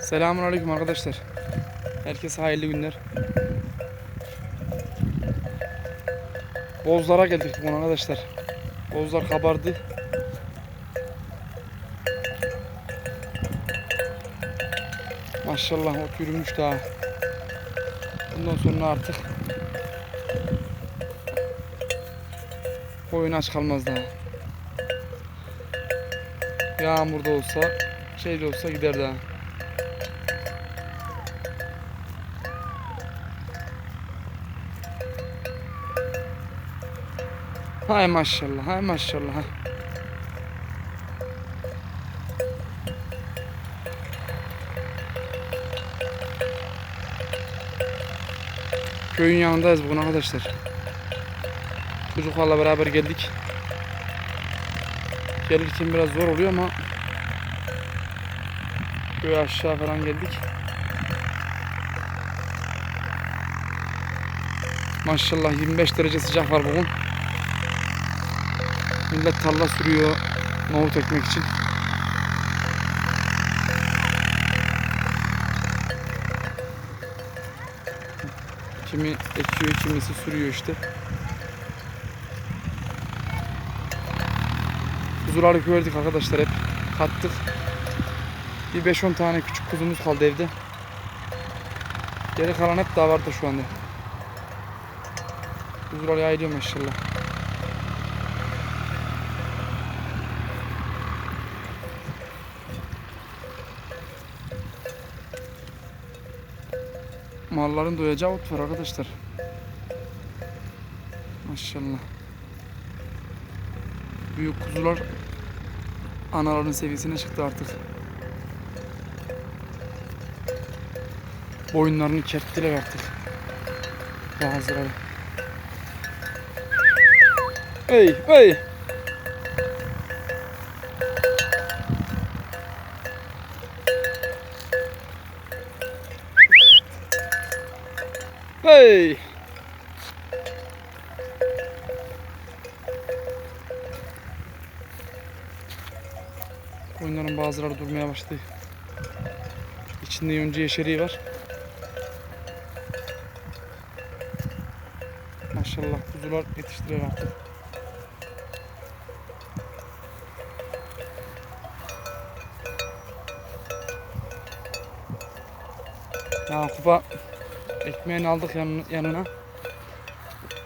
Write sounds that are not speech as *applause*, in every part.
Selamun Aleyküm arkadaşlar. Herkese hayırlı günler. Bozlara geldik bugün arkadaşlar. Bozlar kabardı. Maşallah ot yürümüş daha. Bundan sonra artık koyun aç kalmaz daha. Yağmur da olsa, şey de olsa gider daha. Hay maşallah, hay maşallah. Köyün yanındayız bugün arkadaşlar. Çocuklarla beraber geldik. Gelirken biraz zor oluyor ama Böyle aşağı falan geldik. Maşallah 25 derece sıcak var bugün. Millet tarla sürüyor nohut ekmek için. Kimi ekiyor, kimisi sürüyor işte. Kuzuları gördük arkadaşlar hep. Kattık. Bir 5-10 tane küçük kuzumuz kaldı evde. Geri kalan hep davarda şu anda. Kuzular yayılıyor maşallah. Malların doyacağı ot var arkadaşlar. Maşallah. Büyük kuzular anaların seviyesine çıktı artık. Boyunlarını kerttiler artık. Bazıları. Hey, hey. Hey. Koyunların bazıları durmaya başladı. İçinde yonca yeşeriği var. Maşallah kuzular yetiştiler artık. Yakup'a ekmeğini aldık yan, yanına.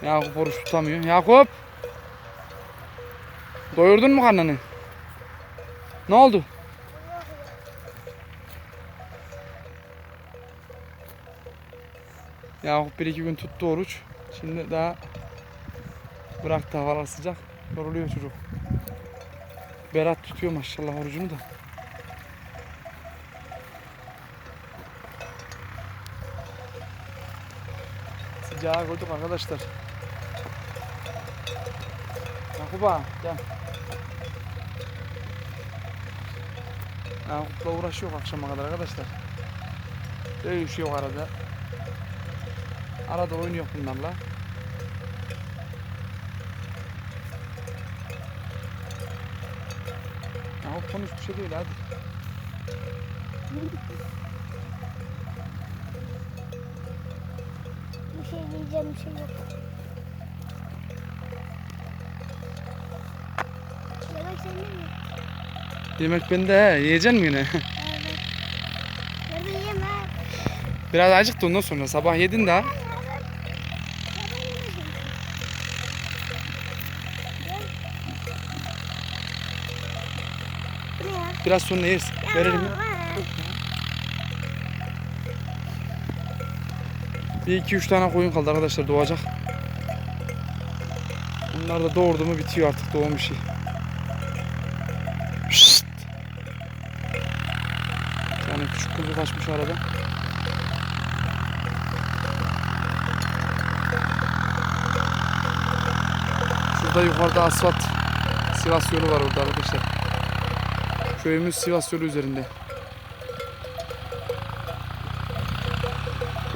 Yakup oruç tutamıyor. Yakup! Doyurdun mu karnını? Ne oldu? Yakup bir iki gün tuttu oruç. Şimdi daha bıraktı havalar sıcak. Yoruluyor çocuk. Berat tutuyor maşallah orucunu da. Sıcağı koyduk arkadaşlar. Yakuba gel. Yakup'la uğraşıyor akşama kadar arkadaşlar. Dövüşüyor arada. Arada oynuyor bunlarla. Ya konuş bir şey değil hadi. Bir şey diyeceğim bir şey yok. Yemek senin mi? Yemek bende he. Yiyeceksin mi yine? *laughs* Evet. Nerede yiyeyim ha? Biraz acıktı ondan sonra. Sabah yedin daha. Nerede yiyeyim? Bu ne ya? Biraz sonra yeriz. Verelim ya. Bir iki üç tane koyun kaldı arkadaşlar doğacak. Bunlar da doğurdu mu bitiyor artık doğum işi. Şşt. Bir tane küçük kuzu kaçmış arada. Şurada yukarıda asfalt Sivas yolu var orada arkadaşlar. Köyümüz Sivas yolu üzerinde.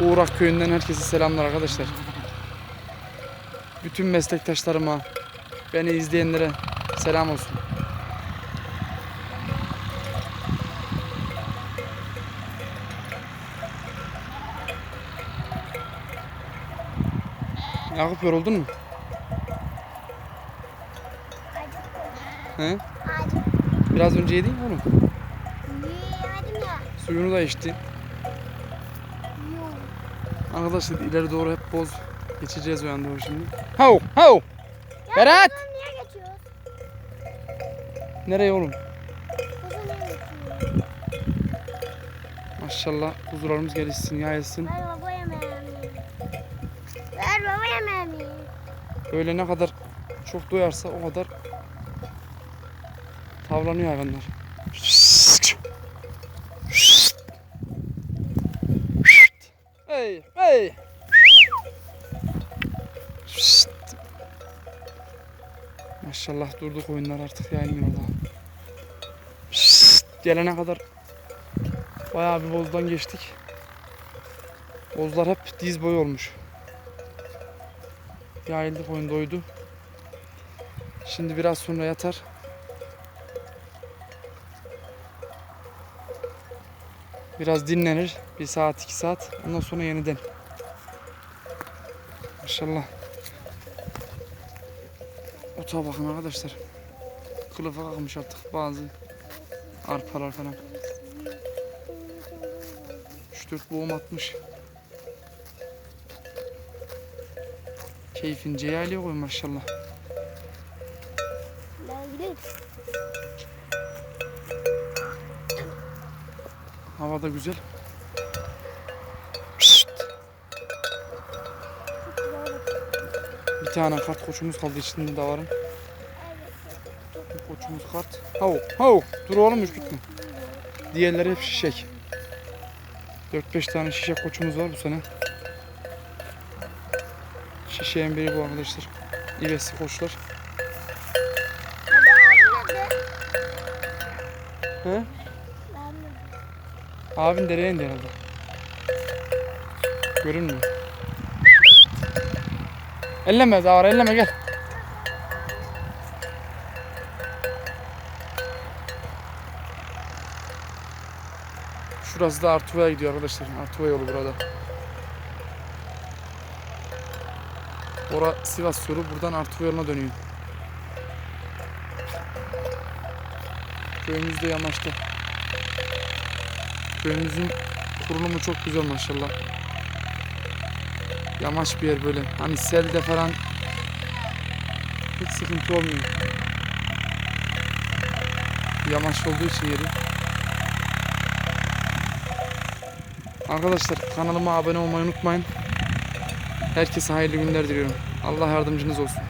Uğrak köyünden herkese selamlar arkadaşlar. Bütün meslektaşlarıma, beni izleyenlere selam olsun. Yakup yoruldun mu? He? Biraz önce yedin ya oğlum. Yemedim ya. Suyunu da içtin. Yok. Arkadaşlar ileri doğru hep boz geçeceğiz o yana doğru şimdi. Hav hav. Berat. Buradan niye geçiyoruz? Nereye oğlum? Maşallah kuzularımız gelişsin, yayılsın. Ver baba yemeğimi. Ver baba yemeğimi. Böyle ne kadar çok doyarsa o kadar tavlanıyor hayvanlar. Hey, hey. Maşallah durduk oyunlar artık yayılmıyor daha. Gelene kadar bayağı bir bozdan geçtik. Bozlar hep diz boyu olmuş. Yayıldık oyun doydu. Şimdi biraz sonra yatar. Biraz dinlenir. Bir saat iki saat. Ondan sonra yeniden. Maşallah. Ota bakın arkadaşlar. Kılıfa kalkmış artık bazı arpalar falan. 3-4 boğum atmış. Keyfince yaylıyor maşallah. Ben gidelim. Hava da güzel. Bir tane kart koçumuz kaldı içinde de varım. Koçumuz kart. Hav, hav. Dur oğlum ürkütme. Diğerleri hep şişek. 4-5 tane şişek koçumuz var bu sene. Şişeğin biri bu arkadaşlar. İvesi koçlar. He? Abin dereye indi herhalde. Görünmüyor. Elleme Zavara elleme gel. Şurası da Artuva'ya gidiyor arkadaşlar. Artuva yolu burada. Ora Sivas yolu buradan Artuva yoluna dönüyor. Köyümüz de yamaçta. Köyümüzün kurulumu çok güzel maşallah. Yamaç bir yer böyle. Hani selde falan hiç sıkıntı olmuyor. Yamaç olduğu için yeri. Arkadaşlar kanalıma abone olmayı unutmayın. Herkese hayırlı günler diliyorum. Allah yardımcınız olsun.